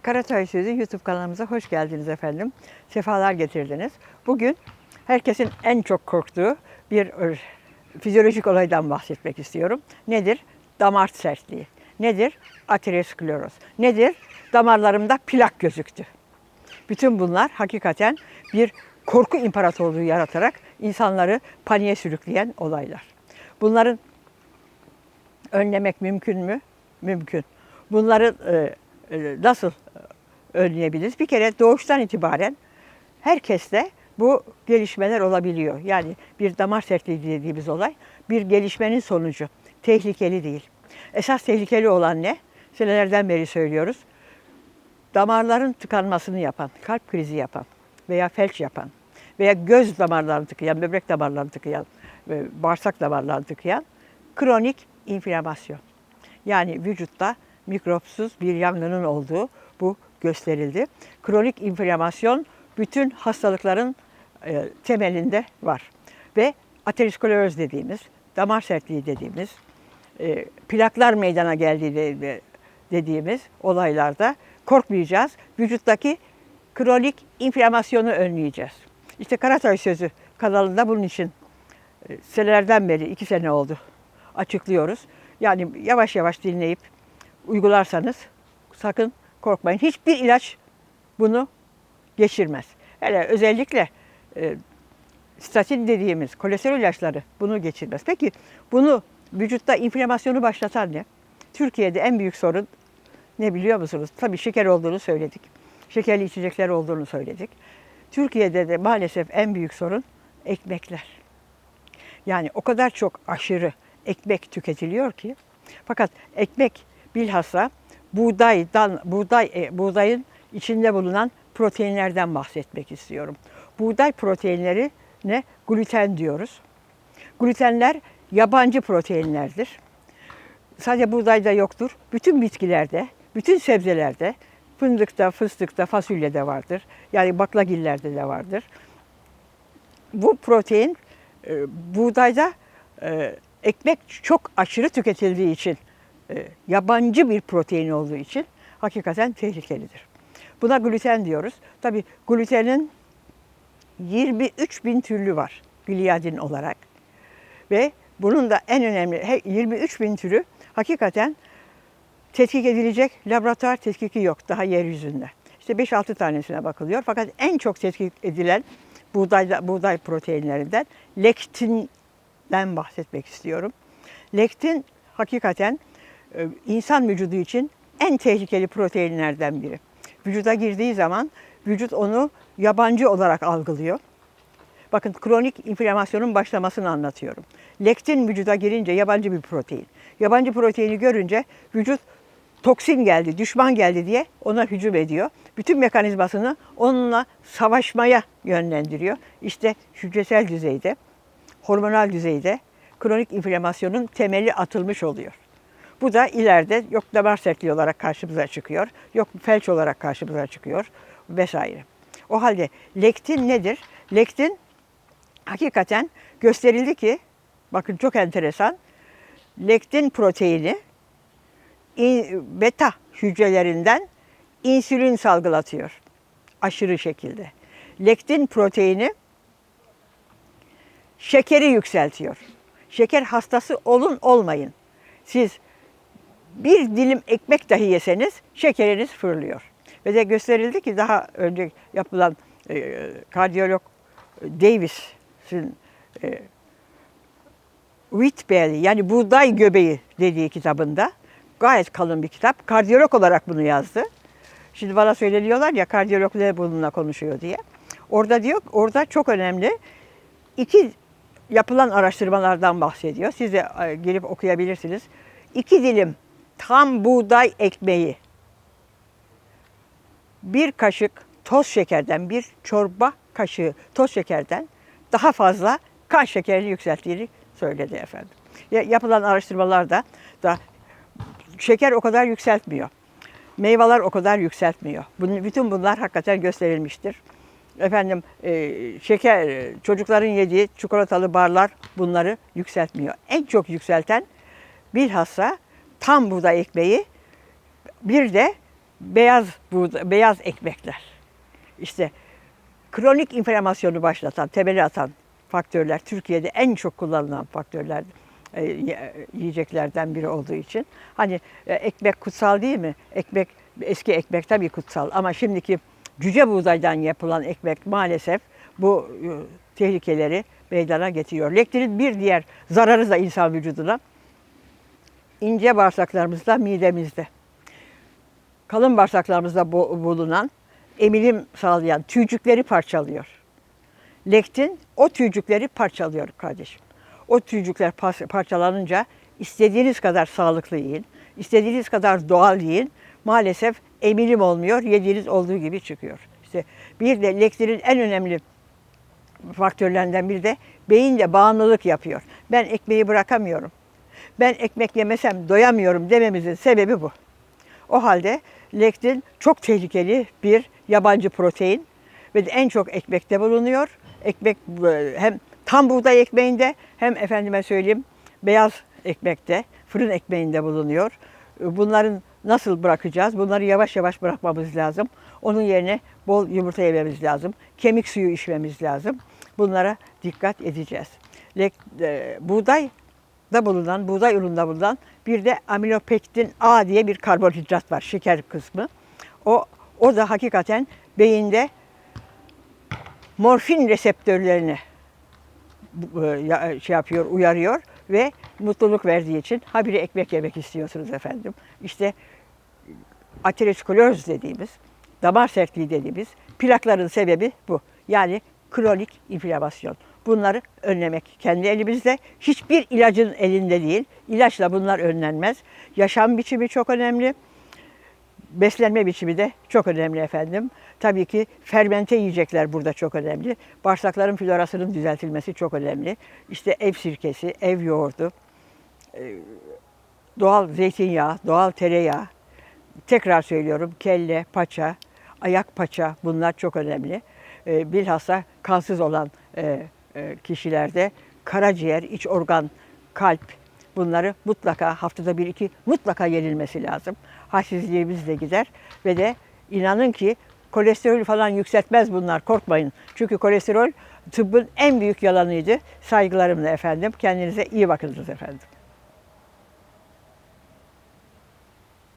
Karatay Sözü YouTube kanalımıza hoş geldiniz efendim. Sefalar getirdiniz. Bugün herkesin en çok korktuğu bir e, fizyolojik olaydan bahsetmek istiyorum. Nedir? Damar sertliği. Nedir? Ateroskleroz. Nedir? Damarlarımda plak gözüktü. Bütün bunlar hakikaten bir korku imparatorluğu yaratarak insanları paniğe sürükleyen olaylar. Bunların önlemek mümkün mü? Mümkün. Bunları e, e, nasıl önleyebiliriz? Bir kere doğuştan itibaren herkeste bu gelişmeler olabiliyor. Yani bir damar sertliği dediğimiz olay bir gelişmenin sonucu. Tehlikeli değil. Esas tehlikeli olan ne? Senelerden beri söylüyoruz. Damarların tıkanmasını yapan, kalp krizi yapan veya felç yapan veya göz damarlarını tıkayan, böbrek damarlarını tıkayan, ve bağırsak damarlarını tıkayan kronik inflamasyon. Yani vücutta mikropsuz bir yangının olduğu bu gösterildi. Kronik inflamasyon bütün hastalıkların e, temelinde var. Ve ateroskleroz dediğimiz, damar sertliği dediğimiz, e, plaklar meydana geldiği de- dediğimiz olaylarda korkmayacağız. Vücuttaki kronik inflamasyonu önleyeceğiz. İşte Karatay Sözü kanalında bunun için e, senelerden beri, iki sene oldu açıklıyoruz. Yani yavaş yavaş dinleyip uygularsanız sakın korkmayın. Hiçbir ilaç bunu geçirmez. Hele özellikle e, statin dediğimiz kolesterol ilaçları bunu geçirmez. Peki bunu vücutta inflamasyonu başlatan ne? Türkiye'de en büyük sorun ne biliyor musunuz? Tabii şeker olduğunu söyledik. Şekerli içecekler olduğunu söyledik. Türkiye'de de maalesef en büyük sorun ekmekler. Yani o kadar çok aşırı ekmek tüketiliyor ki. Fakat ekmek bilhassa buğdaydan buğday e, buğdayın içinde bulunan proteinlerden bahsetmek istiyorum. Buğday proteinleri ne? Gluten diyoruz. Glutenler yabancı proteinlerdir. Sadece buğdayda yoktur. Bütün bitkilerde, bütün sebzelerde, fındıkta, fıstıkta, fasulyede vardır. Yani baklagillerde de vardır. Bu protein e, buğdayda e, ekmek çok aşırı tüketildiği için, yabancı bir protein olduğu için hakikaten tehlikelidir. Buna gluten diyoruz. Tabii glutenin 23 bin türlü var gliadin olarak. Ve bunun da en önemli he- 23 bin türü hakikaten tetkik edilecek laboratuvar tetkiki yok daha yeryüzünde. İşte 5-6 tanesine bakılıyor. Fakat en çok tetkik edilen buğday, buğday proteinlerinden lektinden bahsetmek istiyorum. Lektin hakikaten e, insan vücudu için en tehlikeli proteinlerden biri. Vücuda girdiği zaman vücut onu yabancı olarak algılıyor. Bakın kronik inflamasyonun başlamasını anlatıyorum. Lektin vücuda girince yabancı bir protein. Yabancı proteini görünce vücut toksin geldi, düşman geldi diye ona hücum ediyor. Bütün mekanizmasını onunla savaşmaya yönlendiriyor. İşte hücresel düzeyde, hormonal düzeyde kronik inflamasyonun temeli atılmış oluyor. Bu da ileride yok damar sertliği olarak karşımıza çıkıyor, yok felç olarak karşımıza çıkıyor vesaire. O halde lektin nedir? Lektin hakikaten gösterildi ki, bakın çok enteresan, lektin proteini in- beta hücrelerinden insülin salgılatıyor aşırı şekilde. Lektin proteini şekeri yükseltiyor. Şeker hastası olun olmayın. Siz bir dilim ekmek dahi yeseniz şekeriniz fırlıyor. Ve de gösterildi ki daha önce yapılan e, kardiyolog Davis'in e, Wheat Belly yani buğday göbeği dediği kitabında gayet kalın bir kitap. Kardiyolog olarak bunu yazdı. Şimdi bana söyleniyorlar ya kardiyolog ne bununla konuşuyor diye. Orada diyor, orada çok önemli iki yapılan araştırmalardan bahsediyor. Siz de e, gelip okuyabilirsiniz. İki dilim tam buğday ekmeği bir kaşık toz şekerden, bir çorba kaşığı toz şekerden daha fazla kan şekerini yükselttiğini söyledi efendim. Ya- Yapılan araştırmalarda da şeker o kadar yükseltmiyor. Meyveler o kadar yükseltmiyor. Bunun, bütün bunlar hakikaten gösterilmiştir. Efendim e, şeker, çocukların yediği çikolatalı barlar bunları yükseltmiyor. En çok yükselten bilhassa tam buğday ekmeği bir de beyaz buğda- beyaz ekmekler. İşte kronik inflamasyonu başlatan, temeli atan faktörler Türkiye'de en çok kullanılan faktörler e, yiyeceklerden biri olduğu için. Hani e, ekmek kutsal değil mi? Ekmek eski ekmek tabii kutsal ama şimdiki cüce buğdaydan yapılan ekmek maalesef bu e, tehlikeleri meydana getiriyor. Lektirin bir diğer zararı da insan vücuduna ince bağırsaklarımızda, midemizde. Kalın bağırsaklarımızda bu- bulunan emilim sağlayan tüycükleri parçalıyor. Lektin o tüycükleri parçalıyor kardeşim. O tüycükler par- parçalanınca istediğiniz kadar sağlıklı yiyin, istediğiniz kadar doğal yiyin. Maalesef emilim olmuyor, yediğiniz olduğu gibi çıkıyor. İşte bir de lektinin en önemli faktörlerinden biri de beyinle bağımlılık yapıyor. Ben ekmeği bırakamıyorum. Ben ekmek yemesem doyamıyorum dememizin sebebi bu. O halde lektin çok tehlikeli bir yabancı protein ve en çok ekmekte bulunuyor. Ekmek e, hem tam buğday ekmeğinde hem efendime söyleyeyim beyaz ekmekte, fırın ekmeğinde bulunuyor. E, Bunların nasıl bırakacağız? Bunları yavaş yavaş bırakmamız lazım. Onun yerine bol yumurta yememiz lazım. Kemik suyu içmemiz lazım. Bunlara dikkat edeceğiz. Lek, e, buğday da bulunan, buğday ürününde bulunan bir de amilopektin A diye bir karbonhidrat var, şeker kısmı. O, o da hakikaten beyinde morfin reseptörlerini e, ya- şey yapıyor, uyarıyor ve mutluluk verdiği için habire ekmek yemek istiyorsunuz efendim. İşte ateroskleroz dediğimiz, damar sertliği dediğimiz plakların sebebi bu. Yani kronik inflamasyon. Bunları önlemek kendi elimizde. Hiçbir ilacın elinde değil. İlaçla bunlar önlenmez. Yaşam biçimi çok önemli. Beslenme biçimi de çok önemli efendim. Tabii ki fermente yiyecekler burada çok önemli. Bağırsakların florasının düzeltilmesi çok önemli. İşte ev sirkesi, ev yoğurdu, e, doğal zeytinyağı, doğal tereyağı. Tekrar söylüyorum kelle, paça, ayak paça bunlar çok önemli. E, bilhassa kansız olan e, kişilerde karaciğer, iç organ, kalp bunları mutlaka haftada bir iki mutlaka yenilmesi lazım. Halsizliğimiz de gider ve de inanın ki kolesterol falan yükseltmez bunlar korkmayın. Çünkü kolesterol tıbbın en büyük yalanıydı. Saygılarımla efendim. Kendinize iyi bakınız efendim.